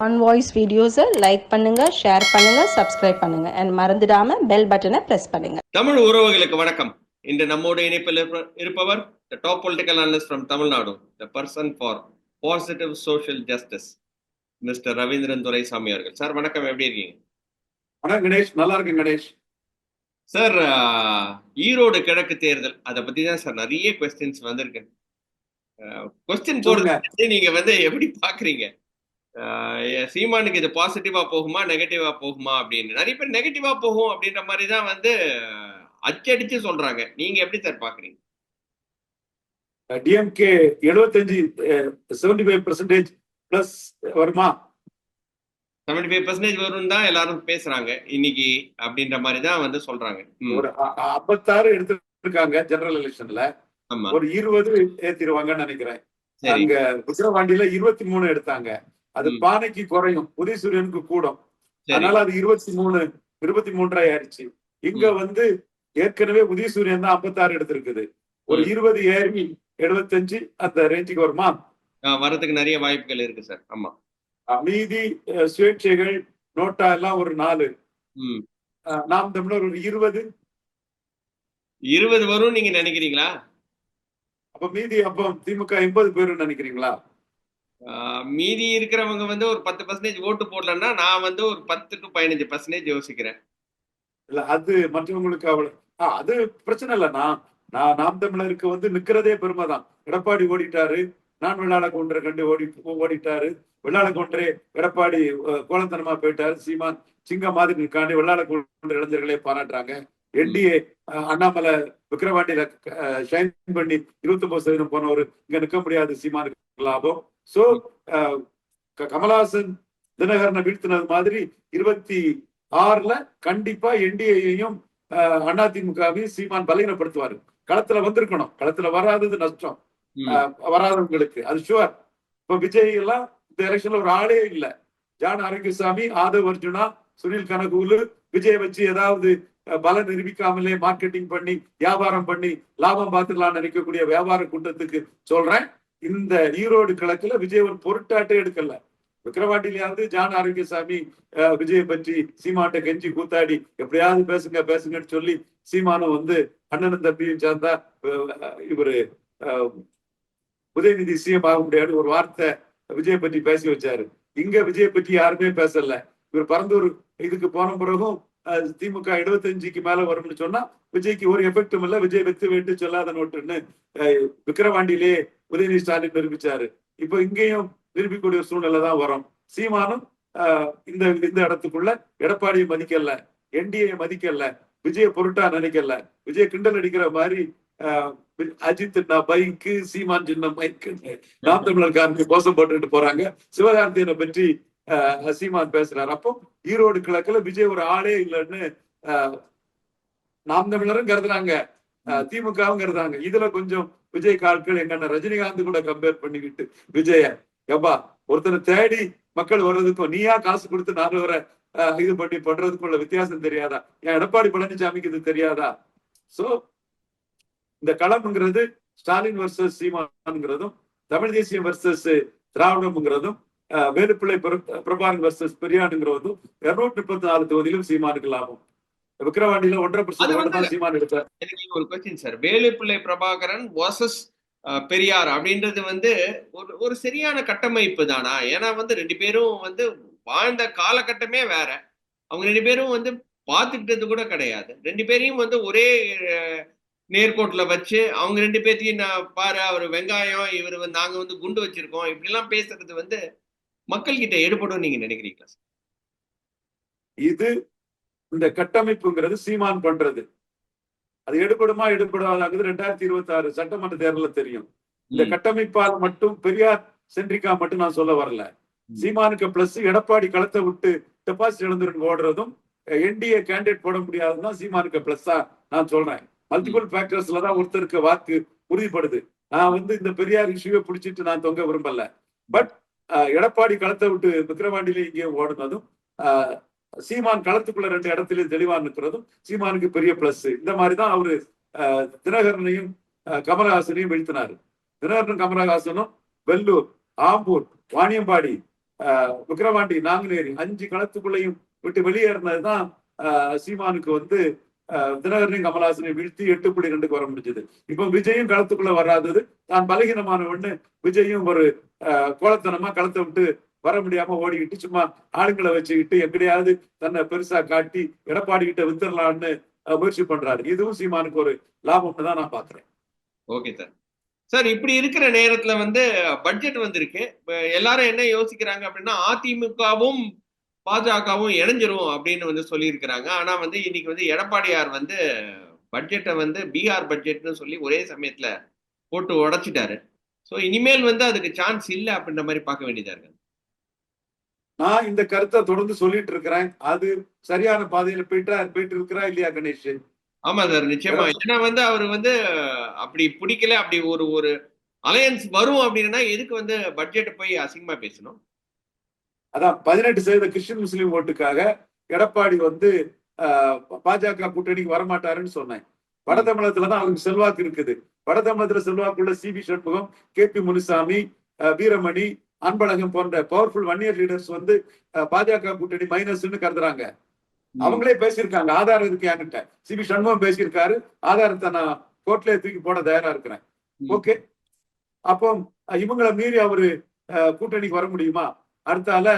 On voice வீடியோஸை like பண்ணுங்க share பண்ணுங்க சப்ஸ்கிரைப் பண்ணுங்க. அண்ட் மறந்துடாம பெல் பட்டனை பிரஸ் பண்ணுங்க. தமிழ் உறவுகளுக்கு வணக்கம். இன்று நம்மோடு இணைப்பில் இருப்ப- இருப்பவர் the top political analyst from Tamil Nadu the person for positive social justice mister Ravindran Duraisamy அவர்கள். சார் வணக்கம். எப்படி இருக்கீங்க? வணக்கம் கணேஷ். நல்லா இருக்கேன் கணேஷ். சார் ஈரோடு கிழக்கு தேர்தல் அதை பத்தி தான் சார் நிறைய கொஸ்டின்ஸ் வந்திருக்கு. கொஸ்டின் சொல்லுங்க. போடுறது நீங்க வந்து எப்படி பாக்குறீங்க? சீமானுக்கு இது பாசிட்டிவா போகுமா நெகட்டிவா போகுமா அப்படின்னு. நிறைய பேர் நெகட்டிவா போகும் அப்படின்ற மாதிரி தான் வந்து அச்சடிச்சு சொல்றாங்க. நீங்க எப்படி சார் பாக்குறீங்க? டிஎம்கே எழுபத்தஞ்சு செவன்டி ஃபைவ் பர்சன்டேஜ் பிளஸ் வருமா? செவன்டி ஃபைவ் பர்சன்டேஜ் வரும் தான் எல்லாரும் பேசுறாங்க இன்னைக்கு அப்படின்ற மாதிரி தான் வந்து சொல்றாங்க. ஒரு ஐம்பத்தாறு எடுத்திருக்காங்க ஜெனரல் எலெக்ஷன்ல ஒரு இருபது ஏத்திருவாங்கன்னு நினைக்கிறேன். அங்க விக்கிரவாண்டியில இருபத்தி மூணு எடுத்தாங்க. அது. பானைக்கு குறையும். உதயசூரியனுக்கு கூடும். சரி. அதனால அது இருபத்தி மூணு இருபத்தி மூன்றாய் ஆயிடுச்சு. இங்க வந்து ஏற்கனவே உதயசூரியன் தான் ஐம்பத்தாறு எடுத்திருக்குது. ஒரு. இருபது ஏறி எழுபத்தஞ்சு அந்த ரேஞ்சுக்கு வருமா? ஆஹ், வர்றதுக்கு நிறைய வாய்ப்புகள் இருக்கு சார். ஆமா. மீதி சுயேட்சைகள் நோட்டா எல்லாம் ஒரு நாலு. நாம் தமிழர் ஒரு இருபது. இருபது வரும் நீங்க நினைக்கிறீங்களா? அப்ப மீதி அப்போ திமுக எண்பது பேருன்னு நினைக்கிறீங்களா? மீதி இருக்கிறவங்க வந்து ஒரு பத்து பர்சன்டேஜ் ஓட்டு போடலன்னா நான் வந்து ஒரு பத்து டு பதினஞ்சு பர்சன்டேஜ் யோசிக்கிறேன். இல்ல அது மற்றவங்களுக்கு அவ்வளவு அது பிரச்சனை இல்ல. நான் நான் நாம் தமிழருக்கு வந்து நிக்கிறதே பெருமை தான் எடப்பாடி ஓடிட்டாரு நான் வெள்ளாள கொன்றை கண்டு ஓடி ஓடிட்டாரு. வெள்ளாள கொன்றே எடப்பாடி கோலத்தனமா போயிட்டாரு. சீமான் சிங்க மாதிரி நிற்காண்டு வெள்ளாள கொன்ற இளைஞர்களே பாராட்டுறாங்க. என்டிஏ அண்ணாமலை விக்கிரவாண்டியில ஷைன் பண்ணி இருபத்தி ஒன்பது சதவீதம் போனவர் இங்க நிக்க முடியாது சீமானுக்கு. லாபம். சோ கமலஹாசன் தினகரனை வீழ்த்தினது மாதிரி இருபத்தி ஆறுல கண்டிப்பா என்டிஏயையும் அதிமுகவையும் சீமான் பலகீனப்படுத்துவாரு. களத்துல வந்திருக்கணும். களத்துல வராதது நஷ்டம். வராதவங்களுக்கு. அது ஷுவர் இப்ப விஜய் எல்லாம் இந்த எலெக்ஷன்ல ஒரு ஆளே இல்ல. ஜான் ஆரோக்கியசாமி ஆதவ் அர்ஜுனா சுனில் கனகூலு விஜய் வச்சு ஏதாவது பலம் நிரூபிக்காமலே மார்க்கெட்டிங் பண்ணி வியாபாரம் பண்ணி லாபம் பார்த்துக்கலாம்னு நினைக்கக்கூடிய வியாபார கூட்டத்துக்கு சொல்றேன். இந்த ஈரோடு கிழக்குல விஜய் ஒரு பொருட்டாட்டே எடுக்கல. விக்கிரவாண்டியிலாவது ஜான் ஆரோக்கியசாமி விஜயை பற்றி சீமாட்ட கெஞ்சி கூத்தாடி எப்படியாவது பேசுங்க பேசுங்கன்னு சொல்லி சீமானம் வந்து அண்ணனும் தம்பியும் சேர்ந்தா இவரு உதயநிதி சிஎம் ஆக முடியாது ஒரு வார்த்தை விஜய் பற்றி பேசி வச்சாரு. இங்க விஜய் பற்றி யாருமே பேசல. இவர் பரந்தூர் இதுக்கு போன பிறகும் அஹ், திமுக 75க்கு மேல வரும்னு சொன்னா விஜய்க்கு ஒரு எஃபெக்டும் இல்ல விஜய் வெத்து வெட்டு சொல்லாத நோட்டுன்னு அஹ், விக்கிரவாண்டியிலே உதயநிதி ஸ்டாலின் நிரூபிச்சாரு. இப்போ இங்கேயும் நிரூபிக்கக்கூடிய சூழ்நிலை தான் வரும். சீமானும் ஆஹ், இந்த இந்த இடத்துக்குள்ள எடப்பாடியை மதிக்கல என்டிஏ மதிக்கல விஜய பொருட்டா நினைக்கல. விஜய் கிண்டல் அடிக்கிற மாதிரி ஆஹ், அஜித் பைக்கு சீமான் சின்ன பைக்கு. நாம் தமிழர்காரங்க கோஷம் போட்டுட்டு போறாங்க. சிவகார்த்தியனை பற்றி ஆஹ், சீமான் பேசுறாரு. அப்போ ஈரோடு கிழக்குல விஜய் ஒரு ஆளே இல்லைன்னு ஆஹ், நாம் தமிழரும் கருதுறாங்க திமுகவும் கருதுறாங்க இதுல கொஞ்சம் விஜய் காட்கள் எங்க அண்ணன் ரஜினிகாந்த் கூட கம்பேர் பண்ணிக்கிட்டு விஜய எப்பா ஒருத்தனை தேடி மக்கள் வர்றதுக்கும் நீயா காசு கொடுத்து நாலு வர இது பண்ணி பண்றதுக்குள்ள வித்தியாசம் தெரியாதா? என் எடப்பாடி பழனிசாமிக்கு இது தெரியாதா? சோ இந்த களம்ங்கிறது ஸ்டாலின் வர்சஸ் சீமான்ங்கிறதும் தமிழ் தேசியம் வர்சஸ் திராவிடம்ங்கிறதும் வேலுப்பிள்ளை பிர- வர்சஸ் பெரியானுங்கிறதும் இருநூற்றி முப்பத்தி நாலு தொகுதியிலும் சீமானுக்கு லாபம். விக்கிரவாண்டியில ஒன்றரை பர்சன்ட் சீமான் எடுத்தார். எனக்கு ஒரு question sir Velupillai Prabhakaran versus Periyar அப்படின்றது வந்து ஒரு ஒரு சரியான கட்டமைப்பு தானா? ஏன்னா வந்து ரெண்டு பேரும் வந்து வாழ்ந்த காலகட்டமே வேற. அவங்க ரெண்டு பேரும் வந்து பார்த்துக்கிட்டது கூட கிடையாது. ரெண்டு பேரையும் வந்து ஒரே நேர்கோட்டுல வச்சு அவங்க ரெண்டு பேர்த்தையும் நான் பாரு அவர் வெங்காயம் இவர் வந்து நாங்க வந்து குண்டு வச்சிருக்கோம். இப்படிலாம் பேசுறது வந்து மக்கள் கிட்ட எடுபடும் நீங்க நினைக்கிறீங்களா? இது இந்த கட்டமைப்புங்கிறது சீமான் பண்றது. அது எடுபடுமா எடுபடாதாங்கிறது ரெண்டாயிரத்தி இருபத்தி ஆறு சட்டமன்ற தேர்தலில் தெரியும். இந்த கட்டமைப்பால் மட்டும் பெரியார் சென்ட்ரிக்கா மட்டும் நான் சொல்ல வரல. சீமானுக்கு பிளஸ் எடப்பாடி களத்தை விட்டு டெபாசிட் இழந்துருக்கு ஓடுறதும் என்டிஏ கேண்டிடேட் போட முடியாதுதான் சீமானுக்கு பிளஸ்ஸா நான் சொல்றேன். மல்டிபிள் ஃபேக்டர்ஸ்ல தான் ஒருத்தருக்கு வாக்கு உறுதிப்படுது. நான் வந்து இந்த பெரியார் இஷ்யூவை பிடிச்சிட்டு நான் தொங்க விரும்பல. பட் எடப்பாடி களத்தை விட்டு விக்கிரவாண்டியில இங்கேயும் ஓடுனதும் சீமான் களத்துக்குள்ள ரெண்டு இடத்துலயும் தெளிவா நிற்கிறதும் சீமானுக்கு பெரிய பிளஸ் இந்த மாதிரிதான் அவரு தினகரனையும் கமலஹாசனையும் வீழ்த்தினாரு. தினகரனும் கமலஹாசனும் வெள்ளூர் ஆம்பூர் வாணியம்பாடி ஆஹ், விக்கிரவாண்டி நாங்குநேரி அஞ்சு களத்துக்குள்ளேயும் விட்டு வெளியேறினதுதான் ஆஹ், சீமானுக்கு வந்து ஆஹ், தினகரனையும் கமலஹாசனையும் வீழ்த்தி எட்டு புள்ளி ரெண்டுக்கு வர முடிஞ்சது. இப்போ விஜயும் களத்துக்குள்ள வராதது. தான் பலகீனமானவன்னு விஜயும் ஒரு கோலத்தனமா களத்தை விட்டு வர முடியாம ஓடிக்கிட்டு சும்மா ஆளுங்களை வச்சுக்கிட்டு எப்படியாவது தன்னை பெருசா காட்டி எடப்பாடி கிட்ட வித்துடலாம்னு முயற்சி பண்றாரு. இதுவும் சீமானுக்கு ஒரு லாபம்னு தான் நான் பாக்குறேன் ஓகே சார். சார் இப்படி இருக்கிற நேரத்துல வந்து பட்ஜெட் வந்திருக்கு. இப்ப எல்லாரும் என்ன யோசிக்கிறாங்க அப்படின்னா அதிமுகவும் பாஜகவும் இணைஞ்சிரும் அப்படின்னு வந்து சொல்லியிருக்கிறாங்க. ஆனா வந்து இன்னைக்கு வந்து எடப்பாடியார் வந்து பட்ஜெட்டை வந்து பீகார் பட்ஜெட்னு சொல்லி ஒரே சமயத்துல போட்டு உடைச்சிட்டாரு. ஸோ இனிமேல் வந்து அதுக்கு சான்ஸ் இல்லை அப்படின்ற மாதிரி பார்க்க வேண்டியதா இருக்கு. நான் இந்த கருத்தை தொடர்ந்து சொல்லிட்டு இருக்கிறேன். அது சரியான பாதையில போயிட்டா போயிட்டு இருக்கிறா இல்லையா கணேஷ்? ஆமா சார் நிச்சயமா. ஏன்னா வந்து அவர் வந்து அப்படி பிடிக்கல அப்படி ஒரு ஒரு அலையன்ஸ் வரும் அப்படின்னா எதுக்கு வந்து பட்ஜெட்டை போய் அசிங்கமா பேசணும்? அதான் பதினெட்டு சதவீத கிறிஸ்டின் முஸ்லீம் ஓட்டுக்காக எடப்பாடி வந்து பாஜக கூட்டணிக்கு வரமாட்டாருன்னு சொன்னேன். வட தமிழகத்துல தான் அவருக்கு செல்வாக்கு இருக்குது. வட தமிழகத்துல செல்வாக்குள்ள C. P. Shanmugam K. P. Munusamy Veeramani Anbazhagan போன்ற பவர்ஃபுல் ஒன் இயர் லீடர்ஸ் வந்து பாஜக கூட்டணி மைனஸ்னு கருதுறாங்க. அவங்களே பேசியிருக்காங்க. ஆதாரம் இருக்கு என்கிட்ட? சிபி சண்முகம் பேசியிருக்காரு. ஆதாரத்தை நான் கோர்ட்ல தூக்கி போட தயாரா இருக்கிறேன். ஓகே. அப்போ இவங்களை மீறி அவரு கூட்டணிக்கு வர முடியுமா? அடுத்தால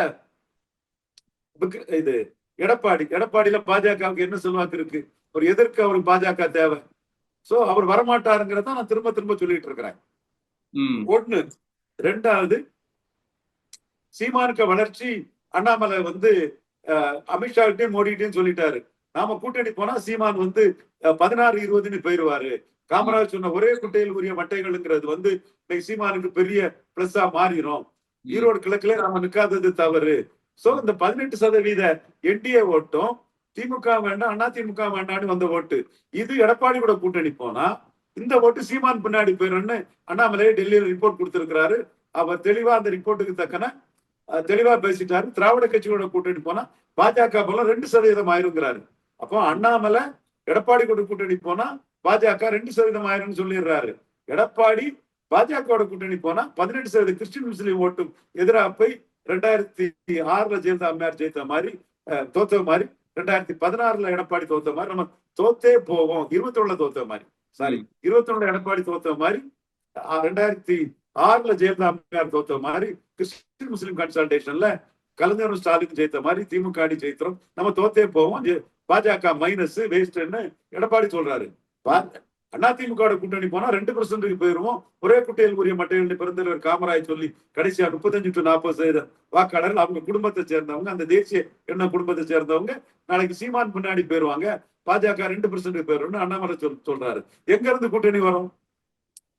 இது எடப்பாடி. எடப்பாடியில பாஜகவுக்கு என்ன செல்வாக்கு இருக்கு? ஒரு எதிர்க்க அவருக்கு பாஜக தேவை. சோ அவர் வரமாட்டாருங்கிறத நான் திரும்ப திரும்ப சொல்லிட்டு இருக்கிறேன். ஒண்ணு. ரெண்டாவது சீமானுக்கு வளர்ச்சி அண்ணாமலை வந்து அமித்ஷா அமித்ஷாகிட்டையும் மோடிகிட்டையும் சொல்லிட்டாரு. நாம கூட்டணி போனா சீமான் வந்து பதினாறு இருபதுன்னு போயிருவாரு. காமராஜ் சொன்ன ஒரே குட்டையில் உரிய மட்டைகள்ங்கிறது வந்து இன்னைக்கு சீமானுக்கு பெரிய பிளஸ்ஸா மாறிடும் ஈரோடு கிழக்குல நாம நிக்காதது தவறு. சோ இந்த பதினெட்டு சதவீத என்டிஏ ஓட்டும் திமுக வேண்டாம் அண்ணா திமுக வேண்டாம்னு வந்த ஓட்டு. இது எடப்பாடி கூட கூட்டணி போனா இந்த ஓட்டு சீமான் பின்னாடி போயிடும்னு அண்ணாமலையே டெல்லியில ரிப்போர்ட் கொடுத்திருக்கிறாரு. அவர் தெளிவா அந்த ரிப்போர்ட்டுக்கு தக்கன தெளிவா பேசிட்டாரு. திராவிட கட்சியோட கூட்டணி போனா பாஜக போல ரெண்டு சதவீதம் ஆயிருங்கிறாரு. அப்போ அண்ணாமலை எடப்பாடி கூட கூட்டணி போனா பாஜக ரெண்டு சதவீதம் ஆயிரும்னு சொல்லிடுறாரு. எடப்பாடி பாஜகவோட கூட்டணி போனா பதினெட்டு சதவீத கிறிஸ்டின் முஸ்லீம் ஓட்டும் எதிராக போய் ரெண்டாயிரத்தி ஆறுல ஜெயலலிதா அம்மையார் ஜெயித்த மாதிரி தோத்த மாதிரி ரெண்டாயிரத்தி பதினாறுல எடப்பாடி தோத்த மாதிரி நம்ம தோத்தே போவோம். இருபத்தி ஒண்ணுல தோத்த மாதிரி. சாரி இருபத்தி ஒண்ணுல எடப்பாடி தோத்த மாதிரி ரெண்டாயிரத்தி ஆறுல ஜெயலலிதா அம்மையார் தோத்த மாதிரி கிறிஸ்டின் முஸ்லீம் கன்சல்டேஷன்ல கலைஞரும் ஸ்டாலின் ஜெயித்த மாதிரி திமுக அடி ஜெயித்தோம். நம்ம தோத்தே போவோம். பாஜக மைனஸ் வேஸ்ட்னு எடப்பாடி சொல்றாரு. அண்ணா திமுக கூட்டணி போனா ரெண்டு பர்சன்ட்டுக்கு போயிருவோம். ஒரே குட்டையில் உரிய மட்டைகள் பெருந்தலைவர் காமராய் சொல்லி கடைசியா முப்பத்தஞ்சு டு நாற்பது சதவீத வாக்காளர்கள் அவங்க குடும்பத்தை சேர்ந்தவங்க அந்த தேசிய என்ன குடும்பத்தை சேர்ந்தவங்க நாளைக்கு சீமான் பின்னாடி போயிருவாங்க. பாஜக ரெண்டு பர்சன்ட் போயிருவோம்னு அண்ணாமலை சொல் சொல்றாரு. எங்க இருந்து கூட்டணி வரும்?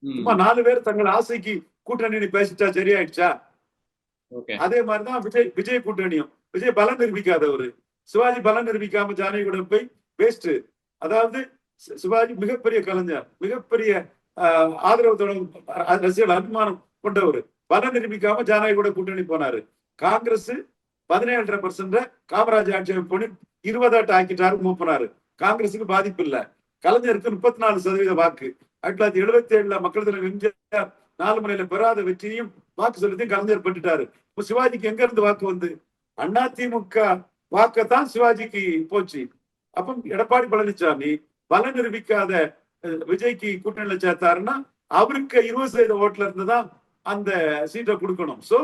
சும்மா நாலு பேர் தங்கள் ஆசைக்கு கூட்டணி பேசிட்டா சரியாயிடுச்சா? அதே மாதிரிதான் விஜய் விஜய் கூட்டணியும். விஜய் பலம் நிரூபிக்காதவரு சிவாஜி பலம் நிரூபிக்காம ஜானகியுடன் போய் வேஸ்ட் அதாவது சிவாஜி மிகப்பெரிய கலைஞர் மிகப்பெரிய ஆதரவு ரசிகர்கள் அபிமானம் கொண்டவர். பலம் நிரூபிக்காம ஜானகி கூட கூட்டணி போனாரு. காங்கிரஸ் பதினேழரை பர்சன்ட் காமராஜ் ஆட்சி பண்ணி இருபதாட்டு ஆக்கிட்டாரு மூப்பினாரு. காங்கிரஸுக்கு பாதிப்பு இல்ல. கலைஞருக்கு முப்பத்தி நாலு சதவீத வாக்கு. ஆயிரத்தி தொள்ளாயிரத்தி எழுபத்தி ஏழுல மக்கள் தலைவர் எம்ஜிஆர் நாலு முறையில பெறாத வெற்றியும் வாக்கு செலுத்தி கலைஞர் பெற்றுட்டாரு இப்ப சிவாஜிக்கு எங்க இருந்து வாக்கு வந்து? அண்ணா திமுக வாக்கத்தான் சிவாஜிக்கு போச்சு. அப்ப எடப்பாடி பழனிசாமி பல நிரூபிக்காத விஜய்க்கு கூட்டணியில சேர்த்தாருன்னா அவருக்கு இருபது சதவீத ஓட்டுல இருந்துதான் அந்த சீட்டை கொடுக்கணும். சோ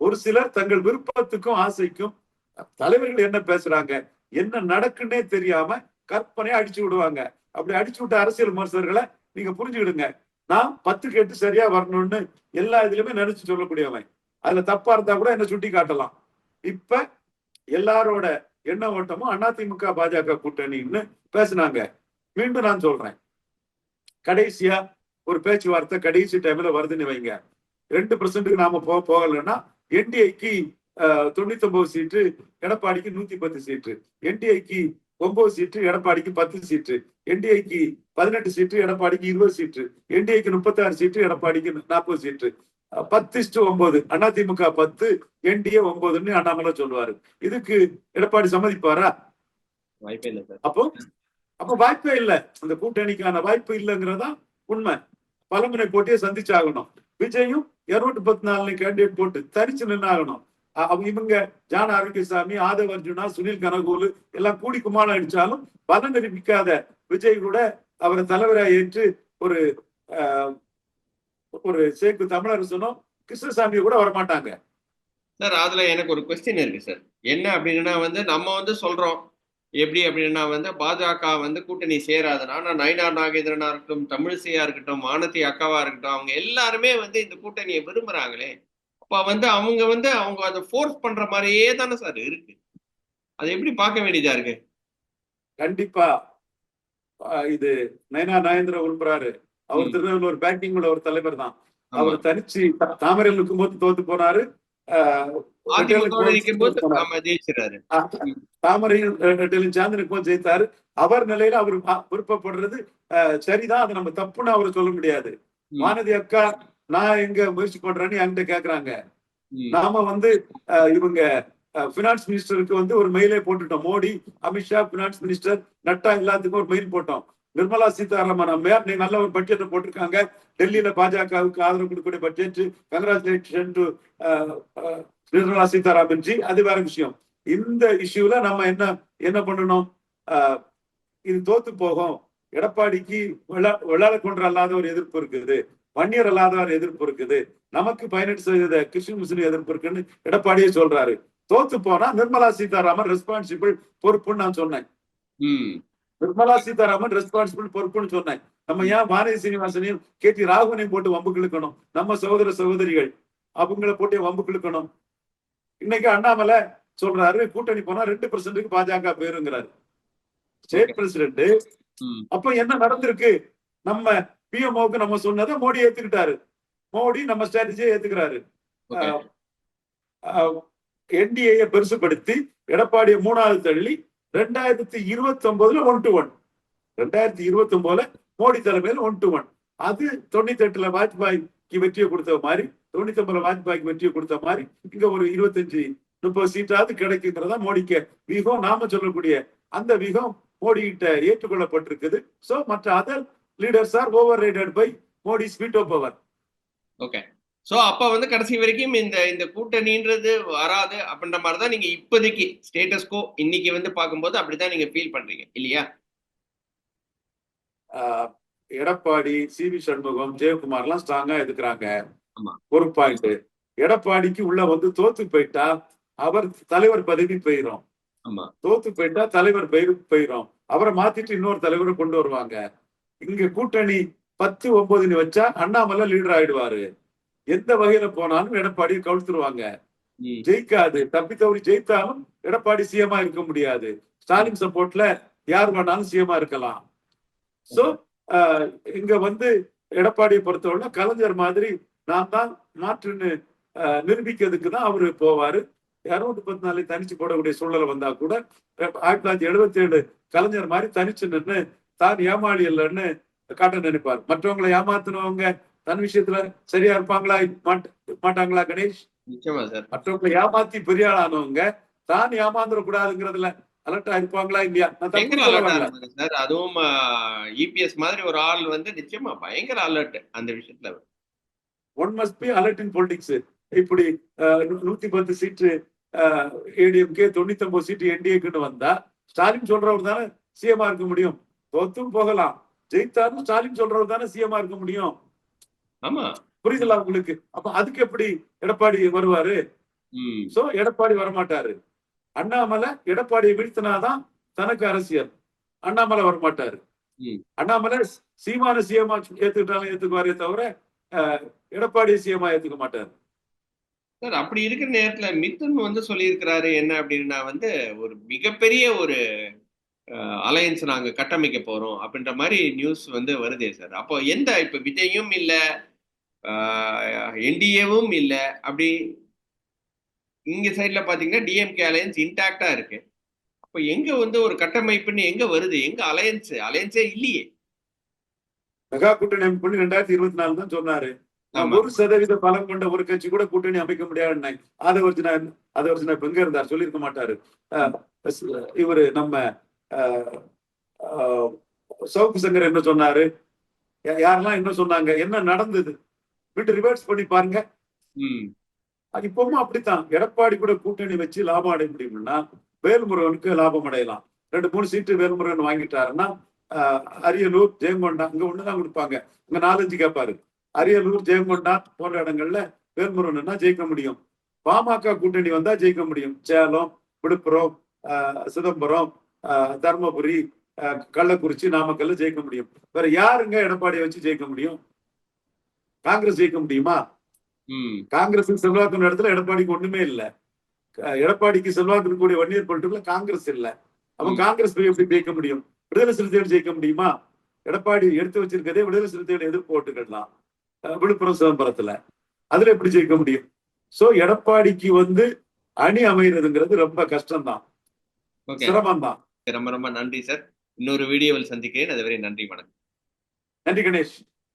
ஒரு சிலர் தங்கள் விருப்பத்துக்கும் ஆசைக்கும் தலைவர்கள் என்ன பேசுறாங்க? என்ன நடக்குன்னே தெரியாம கற்பனையா அடிச்சு விடுவாங்க. அப்படி அடிச்சு விட்ட அரசியல் விமர்சகர்களை நீங்க புரிஞ்சுக்கிடுங்க. நான் பத்து கேட்டு சரியா வரணும்னு எல்லா இதுலயுமே நினைச்சு சொல்லக்கூடியவன். அதுல தப்பா இருந்தா கூட என்ன சுட்டி காட்டலாம். இப்ப எல்லாரோட எண்ண ஓட்டமும் அதிமுக பாஜக கூட்டணின்னு பேசினாங்க. மீண்டும் நான் சொல்றேன். கடைசியா ஒரு பேச்சுவார்த்தை கடைசி டைம்ல வருதுன்னு வைங்க. ரெண்டு பர்சன்ட்டுக்கு நாம போக போகலைன்னா என்டிஐக்கு தொண்ணூத்தி ஒன்பது சீட்டு எடப்பாடிக்கு நூத்தி பத்து சீட்டு. என்டிஐக்கு ஒன்பது சீட்டு எடப்பாடிக்கு பத்து சீட்டு என்டிஐக்கு பதினெட்டு சீட்டு எடப்பாடிக்கு இருபது சீட்டு என்டிஐக்கு முப்பத்தாறு சீட்டு எடப்பாடிக்கு நாற்பது சீட்டு. பத்து இஸ்டு ஒன்பது அதிமுக பத்து என்டிஏ ஒன்பதுன்னு அண்ணாமலை சொல்லுவாரு. இதுக்கு எடப்பாடி சம்மதிப்பாரா? வாய்ப்பே இல்லை சார். அப்போ அப்ப வாய்ப்பே இல்ல. அந்த கூட்டணிக்கான வாய்ப்பு இல்லைங்கிறதா உண்மை. பலமுனை போட்டியை சந்திச்சாகணும். விஜயும் இருநூத்தி பத்து நாலு கேண்டிடேட் போட்டு தனிச்சு நின்னாகணும். இவங்க ஜான் ஆரோக்கியசாமி ஆதவ் அர்ஜுனா சுனில் கனகோலு எல்லாம் கூடி குமாரம் அடிச்சாலும் பலன் நிரூபிக்காத விஜய் கூட அவரை தலைவராக ஏற்று ஒரு ஆஹ், ஒரு சேக்கு தமிழரசனும் கிருஷ்ணசாமி கூட வரமாட்டாங்க. சார் அதுல எனக்கு ஒரு கொஸ்டின் இருக்கு சார். என்ன அப்படின்னா வந்து நம்ம வந்து சொல்றோம். எப்படி அப்படின்னா வந்து பாஜக வந்து கூட்டணி சேராதுன்னா நான் நயினார் நாகேந்திரனா இருக்கட்டும் தமிழிசையா இருக்கட்டும் வானதி அக்காவா இருக்கட்டும் அவங்க எல்லாருமே வந்து இந்த கூட்டணியை விரும்புறாங்களே அப்ப வந்து அவங்க வந்து அவங்க அதை ஃபோர்ஸ் பண்ற மாதிரியே தானே சார் இருக்கு. அதை எப்படி பார்க்க வேண்டியதா இருக்கு? கண்டிப்பா. இது நயனா நாயந்திர விரும்புறாரு. அவர். திருநெல்வேலூர் பேங்கிங் உள்ள ஒரு தலைவர் தான். அவர் தனிச்சு தாமரையில் தோத்து போனாரு. நிற்கும் போது போனாரு. ஜெயிச்சிடறாரு. தாமரையில் ரெட்டிலும் சாந்தினுக்கும் ஜெயித்தாரு. அவர் நிலையில அவர் விருப்பப்படுறது சரிதான். அதை நம்ம தப்புன்னு அவர் சொல்ல முடியாது. வானதி அக்கா நான் எங்க முயற்சி பண்றேன்னு என்கிட்ட கேக்குறாங்க. நாம வந்து இவங்க பினான்ஸ் மினிஸ்டருக்கு வந்து ஒரு மெயிலே போட்டுட்டோம். மோடி அமித்ஷா பினான்ஸ் மினிஸ்டர் நட்டா எல்லாத்துக்கும் ஒரு மெயில் போட்டோம். நிர்மலா சீதாராமன் அம்மையார் நீ நல்ல ஒரு பட்ஜெட்டை போட்டிருக்காங்க. டெல்லியில பாஜகவுக்கு ஆதரவு கொடுக்கக்கூடிய budget congratulation to Nirmala Sitharaman ji. அது வேற விஷயம். இந்த இஷ்யூல நம்ம என்ன என்ன பண்ணணும்? இது தோத்து போகும். எடப்பாடிக்கு விளா- விளாட கொன்ற அல்லாத ஒரு எதிர்ப்பு இருக்குது. வன்னியர் அல்லாத ஒரு எதிர்ப்பு இருக்குது. நமக்கு பதினெட்டு சதவீத கிறிஸ்டின் முஸ்லிம் எதிர்ப்பு இருக்குன்னு எடப்பாடியே சொல்றாரு. தோத்து போனா நிர்மலா சீதாராமன் ரெஸ்பான்சிபிள் பொறுப்புன்னு நான் சொன்னேன். நிர்மலா சீதாராமன் ரெஸ்பான்சிபிள் பொறுப்புன்னு சொன்னேன். நம்ம ஏன் வானதி சீனிவாசனையும் கே டி ராகவனையும் போட்டு வம்புக்கு இழுக்கணும் நம்ம சகோதர சகோதரிகள் அவங்கள போட்டு வம்புக்கு இழுக்கணும் இன்னைக்கு அண்ணாமலை சொல்றாரு கூட்டணி போனா ரெண்டு பர்சன்ட்டுக்கு பாஜக போயிருங்கிறாரு. State president. அப்ப என்ன நடந்திருக்கு? நம்ம பிஎம்ஓக்கு நம்ம சொன்னதை மோடி ஏத்துக்கிட்டாரு. மோடி நம்ம ஸ்ட்ராட்டஜியை ஏத்துக்கிறாரு. என்டிஏ பெருசுபடுத்தி எடப்பாடியை மூணாவது தள்ளி ரெண்டாயிரத்தி இருபத்தி ஒன்பதுல ஒன் டு ஒன் ரெண்டாயிரத்தி இருபத்தி ஒன்பதுல மோடி தலைமையில் ஒன் டு ஒன் அது தொண்ணூத்தி எட்டுல வாஜ்பாய்க்கு வெற்றியை கொடுத்த மாதிரி தொண்ணூத்தி ஒன்பதுல வாஜ்பாய்க்கு வெற்றியை கொடுத்த மாதிரி இங்க ஒரு இருபத்தஞ்சு முப்பது சீட்டாவது கிடைக்குங்கிறதா மோடிக்கு விகம் நாம சொல்லக்கூடிய அந்த விகம் மோடி கிட்ட ஏற்றுக்கொள்ளப்பட்டிருக்குது. சோ மற்ற other leaders are over rated by Modi ஸ்வீட்டோ power okay so அப்ப வந்து கடைசி வரைக்கும் இந்த இந்த கூட்டணின்றது வராது அப்படின்ற மாதிரி தான் நீங்க இப்போதைக்கு ஸ்டேட்டஸ்கோ இன்னைக்கு வந்து பார்க்கும்போது அப்படிதான் நீங்க ஃபீல் பண்றீங்க இல்லையா? எடப்பாடி சி. வி. சண்முகம் ஜெயக்குமார் எல்லாம் ஸ்ட்ராங்கா எதுக்குறாங்க? ஆமா. ஒரு பாயிண்ட் எடப்பாடிக்கு உள்ள வந்து தோத்து போயிட்டா அவர் தலைவர் பதவி போயிரும். ஆமா. தோத்து போயிட்டா தலைவர் போயிரும். அவரை மாத்திட்டு இன்னொரு தலைவரை கொண்டு வருவாங்க. இங்க கூட்டணி பத்து ஒன்பதுன்னு வச்சா அண்ணாமலை லீடர் ஆயிடுவாரு. எந்த வகையில போனாலும் எடப்பாடியை கவுத்துருவாங்க. ம். ஜெயிக்காது. தப்பி தவறி ஜெயித்தாலும் எடப்பாடி சிஎம்மா இருக்க முடியாது. ஸ்டாலின் சப்போர்ட்ல யார் வேணாலும் சிஎம்மா இருக்கலாம். சோ இங்க வந்து எடப்பாடியை பொறுத்தவரை கலைஞர் மாதிரி நான் தான் மாற்றுன்னு நிரூபிக்கிறதுக்கு தான் அவரு போவாரு. இருநூத்தி பத்து நாளை தனிச்சு போடக்கூடிய சூழ்நிலை வந்தா கூட ஆயிரத்தி தொள்ளாயிரத்தி எழுபத்தி ஏழு கலைஞர் மாதிரி தனிச்சு நின்று தான் ஏமாளி இல்லைன்னு காட்ட நினைப்பார். மற்றவங்களை ஏமாத்துனவங்க தன் விஷயத்துல சரியா இருப்பாங்களா? மாட்ட- மாட்டாங்களா கணேஷ்? மற்றவங்களை ஏமாத்தி பெரிய ஆளானவங்க தான் ஏமாந்துட கூடாதுங்கிறதுல அலர்ட்டா இருப்பாங்களா இல்லையா? சார். அதுவும் இபிஎஸ் மாதிரி ஒரு ஆள் வந்து நிச்சயமா பயங்கர அலர்ட் அந்த விஷயத்துல. One must be alert in politics இப்படி நூத்தி பத்து சீட்டு ஏடிஎம்கே தொண்ணூத்தி ஒன்பது சீட்டு என்டிஏக்குன்னு வந்தா ஸ்டாலின் சொல்றவர் தானே சிஎம்ஆ இருக்க முடியும்? தோத்தும் போகலாம். ஜெயித்தாலும் ஸ்டாலின் சொல்றவர் தானே சிஎம்ஆ இருக்க முடியும்? ஆமா. புரியுதுல உங்களுக்கு? அப்ப அதுக்கு எப்படி எடப்பாடி வருவாரு? சோ எடப்பாடி வரமாட்டாரு. அண்ணாமலை எடப்பாடியை வீழ்த்தினாதான் தனக்கு அரசியல். அண்ணாமலை வரமாட்டாரு. அண்ணாமலை சீமான சிஎம்ஆ ஏத்துக்கிட்டாலும் ஏத்துக்குவாரே தவிர எடப்பாடி சிஎம்ஆ ஏத்துக்க மாட்டாரு. சார் அப்படி இருக்கிற நேரத்துல மிதுன் வந்து சொல்லியிருக்கிறாரு என்ன அப்படின்னா வந்து ஒரு மிகப்பெரிய ஒரு அலையன்ஸ் நாங்க கட்டமைக்க போறோம் அப்படின்ற மாதிரி நியூஸ் வந்து வருதே சார். அப்போ எந்த இப்ப விஜயும் இல்ல என்டிஏவும் இல்ல அப்படி இங்க சைட்ல பாத்தீங்கன்னா டிஎம்கே அலையன்ஸ் இன்டாக்டா இருக்கு. அப்போ எங்க வந்து ஒரு கட்டமைப்புன்னு எங்க வருது? எங்க அலையன்ஸ் அலையன்ஸே இல்லையே. மெகா கூட்டணி அமைப்பு ரெண்டாயிரத்தி இருபத்தி நாலு தான் சொன்னாரு. ஒரு சதவீத பலம் கொண்ட ஒரு கட்சி கூட கூட்டணி அமைக்க முடியாது ஆதவர்ஜனா ஆதவர்ஜனா இப்ப எங்க இருந்தார்? சொல்லியிருக்க மாட்டாரு. இவரு நம்ம சவுக்கு சங்கர் என்ன சொன்னாரு? யாரெல்லாம் என்ன சொன்னாங்க? என்ன நடந்தது? விட்டு ரிவர்ஸ் பண்ணி பாருங்க. அது இப்பவும் அப்படித்தான். எடப்பாடி கூட கூட்டணி வச்சு லாபம் அடைய முடியும்னா வேல்முருகனுக்கு லாபம் அடையலாம். ரெண்டு மூணு சீட்டு வேல்முருகன் வாங்கிட்டாருன்னா அரியலூர் ஜெயங்கொண்டா அங்க ஒண்ணுதான் கொடுப்பாங்க. இங்க நாலஞ்சு கேட்பாரு அரியலூர் ஜெயங்கொண்டா போன்ற இடங்கள்ல வேல்முருகன்னா ஜெயிக்க முடியும்? பாமக கூட்டணி வந்தா ஜெயிக்க முடியும். சேலம் விழுப்புரம் சிதம்பரம் தருமபுரி கள்ளக்குறிச்சி நாமக்கல்ல ஜெயிக்க முடியும். வேற யாருங்க எடப்பாடியை வச்சு ஜெயிக்க முடியும்? காங்கிரஸ் ஜெயிக்க முடியுமா? காங்கிரஸ் செல்வாக்கு இடத்துல எடப்பாடிக்கு ஒண்ணுமே இல்ல. எடப்பாடிக்கு செல்வாக்கு இருக்கக்கூடிய வன்னியர் பொலிட்டுல காங்கிரஸ் இல்ல. அப்ப. காங்கிரஸ் போய் எப்படி ஜெயிக்க முடியும்? விடுதலை சிறுத்தைகள் ஜெயிக்க முடியுமா? எடப்பாடி எடுத்து வச்சிருக்கதே விடுதலை சிறுத்தைகள் எதிர்ப்பு ஓட்டுகள் தான் விழுப்புரம் சிதம்பரத்துல. அதுல எப்படி ஜெயிக்க முடியும்? சோ எடப்பாடிக்கு வந்து அணி அமைகிறதுங்கிறது ரொம்ப கஷ்டம்தான். சிரமம் தான் ரொம்ப ரொம்ப நன்றி சார். இன்னொரு வீடியோவில் சந்திக்கிறேன். அதுவரை நன்றி வணக்கம். நன்றி கணேஷ்.